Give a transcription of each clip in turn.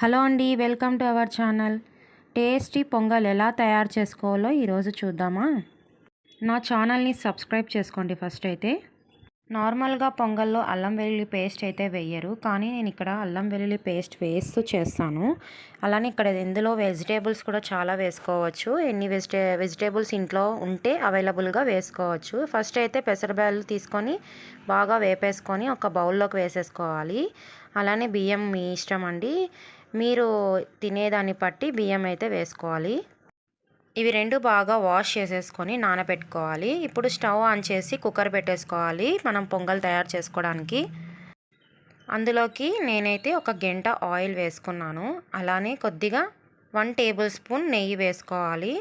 Hello అండి welcome to our channel. Tasty Pongal ఎలా తయారు చేసుకోవాలో ఈరోజు చూద్దామా? నా ఛానల్ని సబ్స్క్రైబ్ చేసుకోండి ఫస్ట్ అయితే. నార్మల్గా పొంగల్లో అల్లం వెల్లుల్లి పేస్ట్ అయితే వేయరు కానీ నేను ఇక్కడ అల్లం వెల్లుల్లి పేస్ట్ వేస్తూ చేస్తాను. అలానే ఇక్కడ ఇందులో వెజిటేబుల్స్ కూడా చాలా వేసుకోవచ్చు. ఎన్ని వెజిటే వెజిటేబుల్స్ ఇంట్లో ఉంటే అవైలబుల్గా వేసుకోవచ్చు. ఫస్ట్ అయితే పెసరబ్యాలు తీసుకొని బాగా వేపేసుకొని ఒక బౌల్లోకి వేసేసుకోవాలి. అలానే బియ్యం మీ ఇష్టం అండి. మీరు తినేదాన్ని బట్టి బియ్యం అయితే వేసుకోవాలి. ఇవి రెండు బాగా వాష్ చేసేసుకొని నానబెట్టుకోవాలి. ఇప్పుడు స్టవ్ ఆన్ చేసి కుక్కర్ పెట్టేసుకోవాలి. మనం పొంగల్ తయారు చేసుకోవడానికి. అందులోకి నేనైతే ఒక గంట ఆయిల్ వేసుకున్నాను. అలానే కొద్దిగా వన్ టేబుల్ స్పూన్ నెయ్యి వేసుకోవాలి.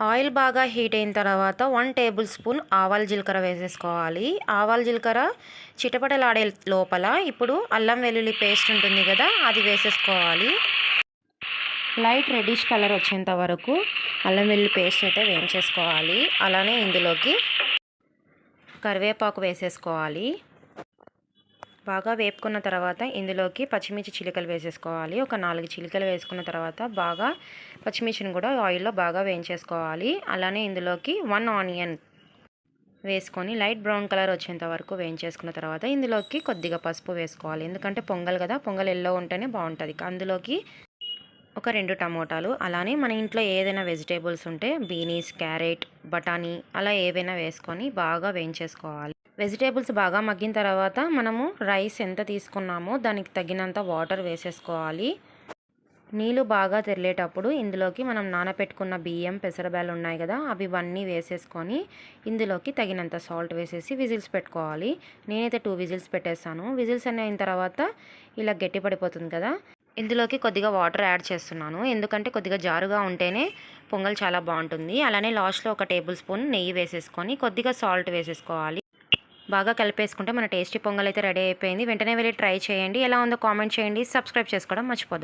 ఆయిల్ బాగా హీట్ అయిన తర్వాత వన్ టేబుల్ స్పూన్ ఆవాల జీలకర్ర వేసేసుకోవాలి. ఆవాల జీలకర్ర చిటపటలాడే లోపల ఇప్పుడు అల్లం వెల్లుల్లి పేస్ట్ ఉంటుంది కదా అది వేసేసుకోవాలి. లైట్ రెడ్డిష్ కలర్ వచ్చేంత వరకు అల్లం వెల్లుల్లి పేస్ట్ అయితే వేయించేసుకోవాలి. అలానే ఇందులోకి కరివేపాకు వేసేసుకోవాలి. బాగా వేపుకున్న తర్వాత ఇందులోకి పచ్చిమిర్చి చిలుకలు వేసేసుకోవాలి. ఒక నాలుగు చిలుకలు వేసుకున్న తర్వాత బాగా పచ్చిమిర్చిని కూడా ఆయిల్లో బాగా వేయించేసుకోవాలి. అలానే ఇందులోకి వన్ ఆనియన్ వేసుకొని లైట్ బ్రౌన్ కలర్ వచ్చేంత వరకు వేయించేసుకున్న తర్వాత ఇందులోకి కొద్దిగా పసుపు వేసుకోవాలి. ఎందుకంటే పొంగల్ కదా పొంగల్ ఎల్లో ఉంటేనే బాగుంటుంది. అందులోకి ఒక రెండు టమోటాలు అలానే మన ఇంట్లో ఏదైనా వెజిటేబుల్స్ ఉంటే బీనీస్ క్యారెట్ బఠానీ అలా ఏవైనా వేసుకొని బాగా వేయించేసుకోవాలి. వెజిటేబుల్స్ బాగా మగ్గిన తర్వాత మనము రైస్ ఎంత తీసుకున్నామో దానికి తగినంత వాటర్ వేసేసుకోవాలి. నీళ్ళు బాగా తెరలేటప్పుడు ఇందులోకి మనం నానపెట్టుకున్న బియ్యం పెసరబ్యాలు ఉన్నాయి కదా అవి ఇవన్నీ వేసేసుకొని ఇందులోకి తగినంత సాల్ట్ వేసేసి విజిల్స్ పెట్టుకోవాలి. నేనైతే టూ విజిల్స్ పెట్టేస్తాను విజిల్స్ అన్నీ అయిన తర్వాత ఇలా గట్టి పడిపోతుంది కదా ఇందులోకి కొద్దిగా వాటర్ యాడ్ చేస్తున్నాను. ఎందుకంటే కొద్దిగా జారుగా ఉంటేనే పొంగల్ చాలా బాగుంటుంది. అలానే లాస్ట్లో ఒక టేబుల్ స్పూన్ నెయ్యి వేసేసుకొని కొద్దిగా సాల్ట్ వేసేసుకోవాలి. బాగా కలిపేసుకుంటే మన టేస్టీ పొంగల్ అయితే రెడీ అయిపోయింది. వెంటనే వెళ్ళి ట్రై చేయండి. ఎలా ఉందో కామెంట్ చేయండి. సబ్స్క్రైబ్ చేసుకోవడం మర్చిపోద్దు.